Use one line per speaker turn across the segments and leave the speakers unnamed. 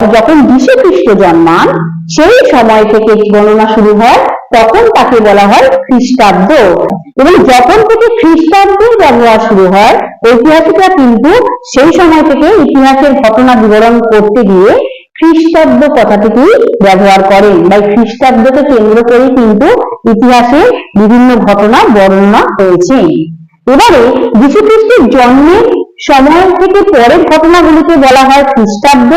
যখন যীশু খ্রিস্ট জন্মান, সেই সময় থেকে গণনা শুরু হয়, তখন তাকে বলা হয় খ্রিস্টাব্দ। এবং যখন থেকে খ্রিস্টাব্দের ব্যবহার শুরু হয়, ঐতিহাসিকরা কিন্তু সেই সময় থেকে ইতিহাসের ঘটনা বিবরণ করতে গিয়ে খ্রিস্টাব্দ কথাটিকে ব্যবহার করেন। বা খ্রিস্টাব্দকে কেন্দ্র করে কিন্তু ইতিহাসে বিভিন্ন ঘটনা বর্ণনা হয়েছে। এবারে যীশু খ্রিস্টের জন্মের সময় থেকে পরের ঘটনাগুলিকে বলা হয় খ্রিস্টাব্দ।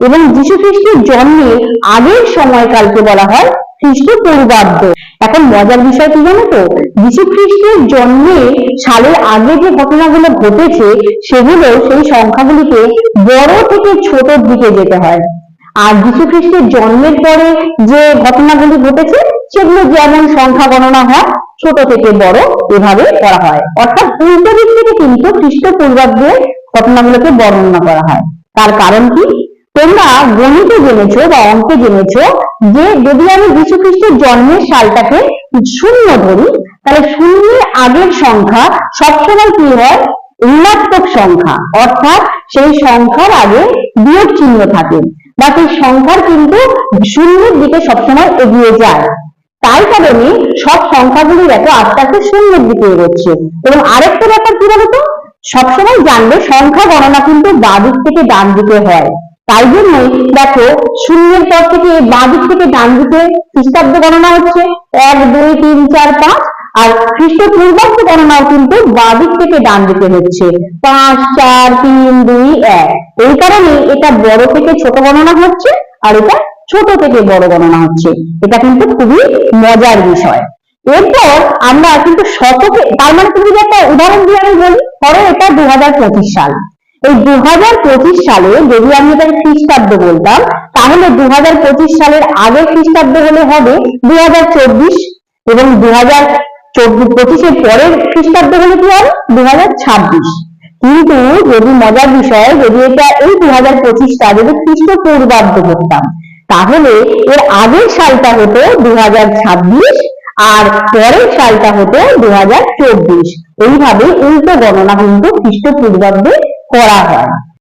এবং যীশু খ্রিস্টের জন্মের আগের সময়কালকে বলা হয় খ্রিস্টপূর্বাব্দ এখন মজার বিষয় কি জানো তো? যীশু খ্রিস্টের জন্মের সালের আগে যে ঘটনাগুলো ঘটেছে, সেগুলো সেই সংখ্যাগুলিকে বড় থেকে ছোটর দিকে যেতে হয়। আর যীশু খ্রিস্টের জন্মের পরে যে ঘটনাগুলি ঘটেছে, সেগুলো যেমন সংখ্যা গণনা হয়, ছোট থেকে বড় এভাবে করা হয়। অর্থাৎ উল্টো দিক থেকে কিন্তু খ্রিস্টপূর্বাব্দে ঘটনাগুলোকে বর্ণনা করা হয়। তার কারণ কি? তোমরা গণিতে জেনেছো বা অঙ্কে জেনেছো যে যদি আমি যীশু খ্রিস্টের জন্মের সালটাকে শূন্য ধরি, তাহলে শূন্যের আগের সংখ্যা সবসময় কি হয়? ঋণাত্মক সংখ্যা। অর্থাৎ সেই সংখ্যার আগে বিয়োগ চিহ্ন থাকে বা সেই সংখ্যার কিন্তু শূন্যের দিকে সবসময় এগিয়ে যায়। তাই কারণে সব সংখ্যাগুলি দেখো আস্তে আস্তে শূন্যের দিকে এগোচ্ছে। এবং আরেকটা ব্যাপার কি বলতো? সবসময় জানবে সংখ্যা গণনা কিন্তু বাঁ দিক থেকে ডান দিকে হয়। তাই জন্যই দেখো শূন্যের পর থেকে বাঁ দিক থেকে ডান দিকে খ্রিস্টাব্দ গণনা হচ্ছে। এক, দুই, তিন, চার, পাঁচ আর খ্রিস্টপূর্বাব্দ গণনাও কিন্তু বাঁ দিক থেকে ডান দিকে হচ্ছে। পাঁচ, চার, তিন, দুই, এক। এই কারণে এটা বড় থেকে ছোট গণনা হচ্ছে আর এটা ছোট থেকে বড় গণনা হচ্ছে। এটা কিন্তু খুবই মজার বিষয়। এরপর আমরা কিন্তু শতকে তার মানে তুমি যদি একটা উদাহরণ দিয়ে আমি বলি, ধরো এটা দু সাল। এই দু হাজার পঁচিশ সালে যদি আমি এটা খ্রিস্টাব্দ বলতাম, তাহলে দু হাজার পঁচিশ সালের আগে খ্রিস্টাব্দ হলে হবে দু এবং দু চব্বিশ পঁচিশের পরের খ্রিস্টাব্দ হলে কি হবে? দু কিন্তু যদি মজার বিষয়, যদি এটা এই দু হাজার পঁচিশটা যদি খ্রিস্টপূর্বাব্দ করতাম তাহলে এর আগের সালটা হতো দু হাজার ছাব্বিশ আর পরের সালটা হতো দু হাজার চব্বিশ। এইভাবে উল্টো গণনা কিন্তু খ্রিস্টপূর্বাব্দে করা হয়